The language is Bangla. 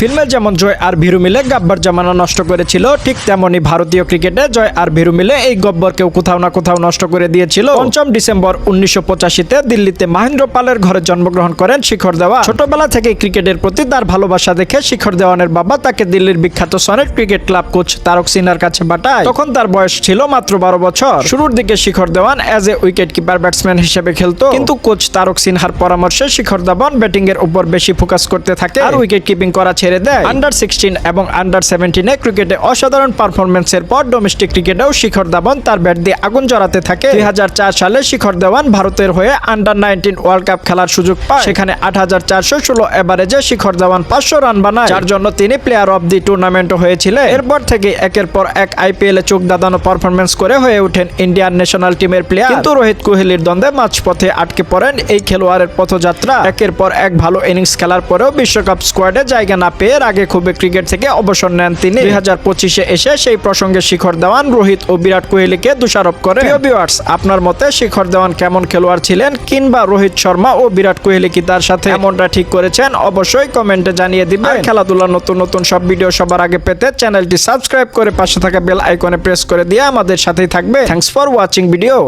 ফিল্মে যেমন জয় আর ভিরু মিলে গাব্বার জামানা নষ্ট করেছিল, ঠিক তেমনি ভারতীয় ক্রিকেটে জয় আর ভিরু মিলে এই গব্বরকেও কোথাও না কোথাও নষ্ট করে দিয়েছিল। পঞ্চম ডিসেম্বর উনিশশো পঁচাশিতে দিল্লিতে মহেন্দ্র পালের ঘরে জন্মগ্রহণ করেন শিখর দেওয়া ছোটবেলা থেকে ক্রিকেটের প্রতি তার ভালোবাসা দেখে শিখর দেওয়ানের বাবা তাকে দিল্লির বিখ্যাত Sonnet cricket club coach Tarak সিনহার কাছে পাঠায়। তখন তার বয়স ছিল মাত্র বারো বছর। শুরুর দিকে Shikhar Dhawan as a wicket keeper batsman হিসেবে খেলতো। কিন্তু কোচ তারক সিনহার পরামর্শে শিখর ধাবন ব্যাটিং এর উপর বেশি ফোকাস করতে থাকে। আর উইকেট কিপিং করা ছেড়ে দেয়। আন্ডার সিক্সটিন এবং আন্ডার সেভেন্টিনে ক্রিকেটে অসাধারণ পারফরমেন্সের পর ডোমেস্টিক ক্রিকেটেও শিখর ধাবন তার ব্যাট দিয়ে আগুন জ্বরাতে থাকে। দুই হাজার চার সালে শিখর দেওয়ান ভারতের হয়ে আন্ডার নাইনটিন ওয়ার্ল্ড কাপ খেলার সুযোগ পায়। সেখানে আট হাজার চারশো ষোলো এভারেজে শিখর দেওয়ান পাঁচশো রান বানায়। যার জন্য তিনি প্লেয়ার অব দি টুর্নামেন্ট হয়েছিলেন। এরপর থেকে একের পর এক আইপিএল এ চোখ দাদানো পারফরমেন্স করে হয়ে ওঠেন ইন্ডিয়ান ন্যাশনাল টিমের প্লেয়ার কিন্তু রোহিত কোহলির দ্বন্দ্বে মাঝপথে আটকে পড়েন এই খেলোয়াড়ের পথযাত্রা। একের পর এক ভালো ইনিংস খেলার পরেও বিশ্বকাপ স্কোয়াডে জায়গা না পেয়ে আগে খুবই ক্রিকেট থেকে অবসর নেন তিনি। দুই হাজার পঁচিশে এসে সেই প্রসঙ্গে শিখর দেওয়ান রোহিত ও বিরাট কোহলিকে দোষারোপ করে আপনার মতে শিখর দেওয়ান কেমন খেলোয়াড় ছিলেন? কিংবা রোহিত শর্মা ও বিরাট কোহলি কি তার সাথে এমনটা ঠিক করেছেন? অবশ্যই কমেন্টে জানিয়ে দিবেন। খেলাধুলার নতুন নতুন সব ভিডিও সবার আগে পেতে চ্যানেলটি সাবস্ক্রাইব করে পাশে থাকা বেল আইকনে প্রেস করে দিয়ে আমাদের সাথেই থাকবে। Thanks for watching video